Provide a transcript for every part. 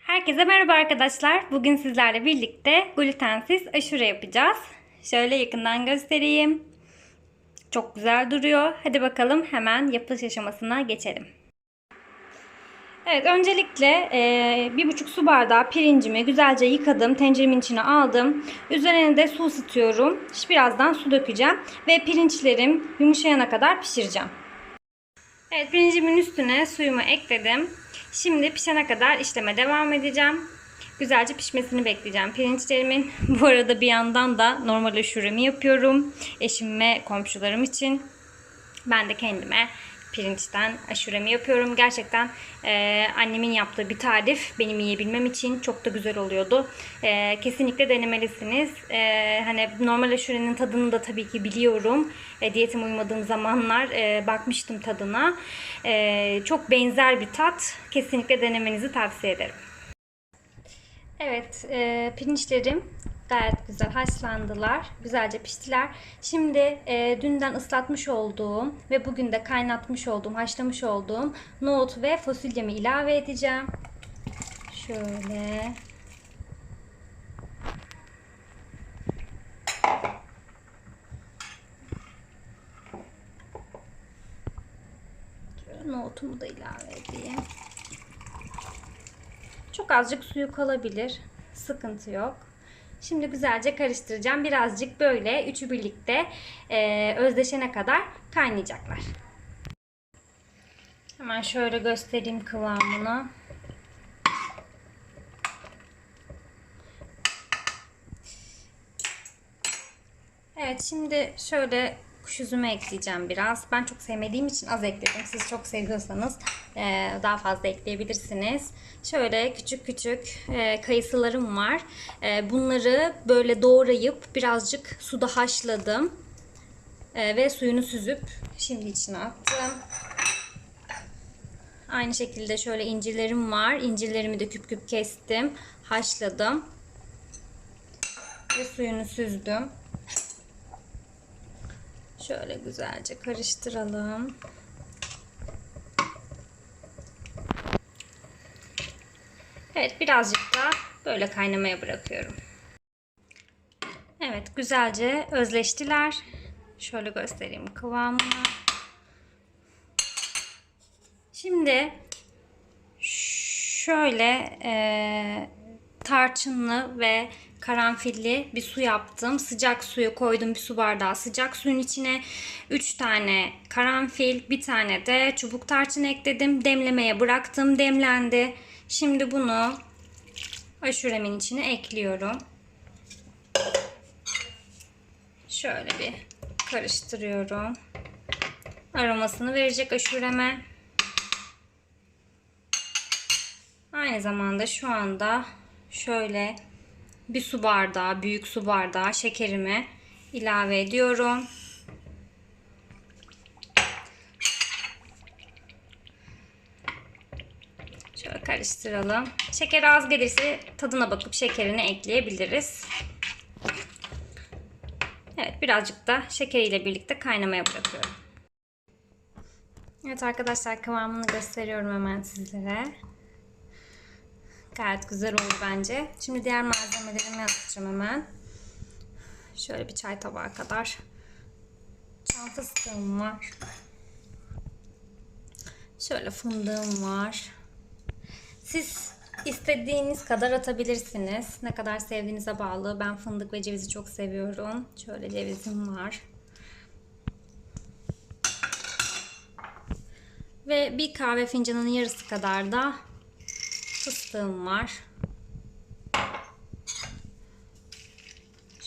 Herkese merhaba arkadaşlar. Bugün sizlerle birlikte glutensiz aşure yapacağız. Şöyle yakından göstereyim. Çok güzel duruyor. Hadi bakalım hemen yapılış aşamasına geçelim. Evet öncelikle e, bir buçuk su bardağı pirincimi güzelce yıkadım. Tenceremin içine aldım. Üzerine de su ısıtıyorum. Birazdan su dökeceğim. Ve pirinçlerim yumuşayana kadar pişireceğim. Evet pirincimin üstüne suyumu ekledim. Şimdi pişene kadar işleme devam edeceğim. Güzelce pişmesini bekleyeceğim pirinçlerimin. Bu arada bir yandan da normal aşuremi yapıyorum. Eşim ve komşularım için. Ben de kendime pirinçten aşuremi yapıyorum. Gerçekten e, annemin yaptığı bir tarif benim yiyebilmem için çok da güzel oluyordu. E, kesinlikle denemelisiniz. E, hani normal aşurenin tadını da tabii ki biliyorum. E, diyetim uymadığım zamanlar e, bakmıştım tadına. E, çok benzer bir tat. Kesinlikle denemenizi tavsiye ederim. Evet, e, pirinçlerim gayet güzel haşlandılar. Güzelce piştiler. Şimdi e, dünden ıslatmış olduğum ve bugün de kaynatmış olduğum, haşlamış olduğum nohut ve fasulyemi ilave edeceğim. Şöyle. Nohutumu da ilave edeyim. Çok azıcık suyu kalabilir. Sıkıntı yok. Şimdi güzelce karıştıracağım. Birazcık böyle üçü birlikte e, özdeşene kadar kaynayacaklar. Hemen şöyle göstereyim kıvamını. Evet şimdi şöyle kuş üzümü ekleyeceğim biraz. Ben çok sevmediğim için az ekledim. Siz çok seviyorsanız e, daha fazla ekleyebilirsiniz. Şöyle küçük küçük e, kayısılarım var. E, bunları böyle doğrayıp birazcık suda haşladım. Ve suyunu süzüp şimdi içine attım. Aynı şekilde şöyle incirlerim var. İncirlerimi de küp küp kestim. Haşladım. Ve suyunu süzdüm. Şöyle güzelce karıştıralım. Evet birazcık da böyle kaynamaya bırakıyorum. Evet güzelce özleştiler. Şöyle göstereyim kıvamını. Şimdi şöyle e, tarçınlı ve karanfilli bir su yaptım. Sıcak suyu koydum bir su bardağı sıcak suyun içine. 3 tane karanfil, bir tane de çubuk tarçın ekledim. Demlemeye bıraktım. Demlendi. Şimdi bunu aşuremin içine ekliyorum. Şöyle bir karıştırıyorum. Aromasını verecek aşureme. Aynı zamanda şu anda şöyle bir su bardağı, büyük su bardağı şekerimi ilave ediyorum. Şöyle karıştıralım. Şeker az gelirse tadına bakıp şekerini ekleyebiliriz. Evet birazcık da şekeriyle birlikte kaynamaya bırakıyorum. Evet arkadaşlar kıvamını gösteriyorum hemen sizlere. Gayet güzel oldu bence. Şimdi diğer malzemelerimi atacağım hemen. Şöyle bir çay tabağı kadar çanta fıstığım var. Şöyle fındığım var. Siz istediğiniz kadar atabilirsiniz. Ne kadar sevdiğinize bağlı. Ben fındık ve cevizi çok seviyorum. Şöyle cevizim var. Ve bir kahve fincanının yarısı kadar da fıstığım var.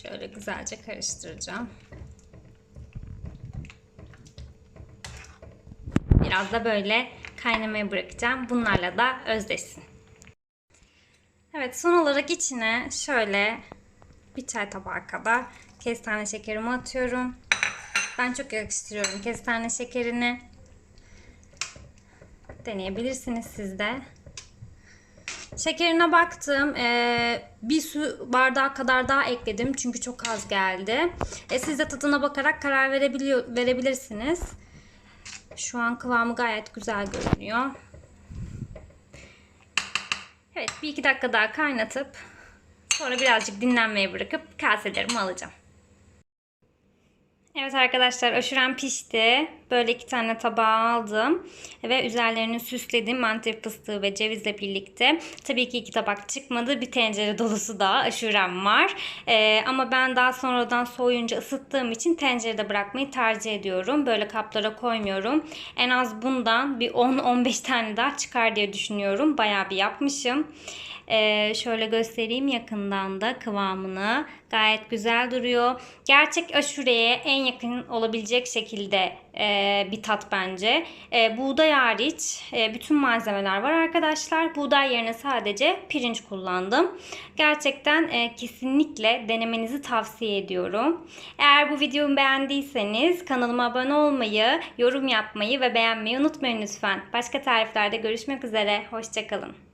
Şöyle güzelce karıştıracağım. Biraz da böyle kaynamaya bırakacağım. Bunlarla da özdeşsin. Evet son olarak içine şöyle bir çay tabağı kadar kestane şekerimi atıyorum. Ben çok yakıştırıyorum kestane şekerini. Deneyebilirsiniz siz de. Şekerine baktım. Ee, bir su bardağı kadar daha ekledim. Çünkü çok az geldi. E, siz de tadına bakarak karar verebiliyor, verebilirsiniz. Şu an kıvamı gayet güzel görünüyor. Evet bir iki dakika daha kaynatıp sonra birazcık dinlenmeye bırakıp kaselerimi alacağım. Evet arkadaşlar aşurem pişti. Böyle iki tane tabağa aldım. Ve üzerlerini süsledim mantı fıstığı ve cevizle birlikte. Tabii ki iki tabak çıkmadı. Bir tencere dolusu daha aşurem var. Ee, ama ben daha sonradan soğuyunca ısıttığım için tencerede bırakmayı tercih ediyorum. Böyle kaplara koymuyorum. En az bundan bir 10-15 tane daha çıkar diye düşünüyorum. Bayağı bir yapmışım. Ee, şöyle göstereyim yakından da kıvamını. Gayet güzel duruyor. Gerçek aşureye en yakın olabilecek şekilde e, bir tat bence. E, buğday hariç e, bütün malzemeler var arkadaşlar. Buğday yerine sadece pirinç kullandım. Gerçekten e, kesinlikle denemenizi tavsiye ediyorum. Eğer bu videomu beğendiyseniz kanalıma abone olmayı, yorum yapmayı ve beğenmeyi unutmayın lütfen. Başka tariflerde görüşmek üzere. Hoşçakalın.